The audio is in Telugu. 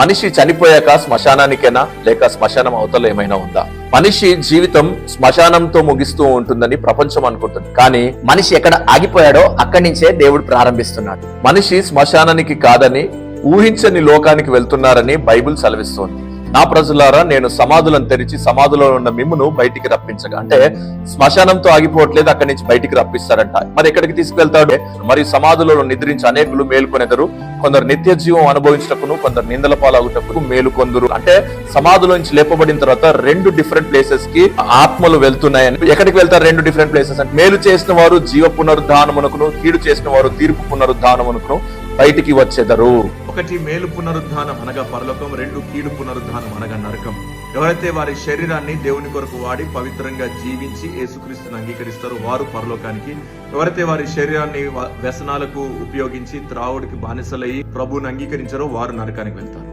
మనిషి చనిపోయాక శ్మశానానికేనా లేక శ్మశానం అవతల ఏమైనా ఉందా? మనిషి జీవితం శ్మశానంతో ముగిస్తూ ఉంటుందని ప్రపంచం అనుకుంటుంది. కానీ మనిషి ఎక్కడ ఆగిపోయాడో అక్కడి నుంచే దేవుడు ప్రారంభిస్తున్నాడు. మనిషి శ్మశానానికి కాదని ఊహించని లోకానికి వెళ్తున్నారని బైబిల్ సెలవిస్తోంది. నా ప్రజలారా నేను సమాధులను తెరిచి సమాధిలో ఉన్న మిమ్మును బయటికి రప్పించగా అంటే శ్మశానంతో ఆగిపోవట్లేదు అక్కడి నుంచి బయటికి రప్పిస్తారంట. మరి ఎక్కడికి తీసుకువెళ్తాడు మరి సమాధులలో నిద్రించి అనేకులు మేలుకొనెదరు. కొందరు నిత్య జీవం అనుభవించటకును కొందరు నిందల పాలగుటకు మేలు కొందరు అంటే సమాధుల నుంచి లేపబడిన తర్వాత రెండు డిఫరెంట్ ప్లేసెస్కి ఆత్మలు వెళ్తున్నాయని. ఎక్కడికి వెళ్తారు రెండు డిఫరెంట్ ప్లేసెస్ అంటే మేలు చేసిన వారు జీవ పునరుద్ధానమునకును కీడు చేసిన వారు తీర్పు పునరుద్ధానమునకును. బయటికి వచ్చేదరు. ఒకటి మేలు పునరుద్ధానం అనగా పరలోకం రెండు కీడు పునరుద్ధానం అనగా నరకం. ఎవరైతే వారి శరీరాన్ని దేవుని కొరకు వాడి పవిత్రంగా జీవించి యేసుక్రీస్తుని అంగీకరిస్తారో వారు పరలోకానికి. ఎవరైతే వారి శరీరాన్ని వ- వ్యసనాలకు ఉపయోగించి త్రావుడికి బానిసలయ్యి ప్రభువుని అంగీకరించారో వారు నరకానికి వెళ్తారు.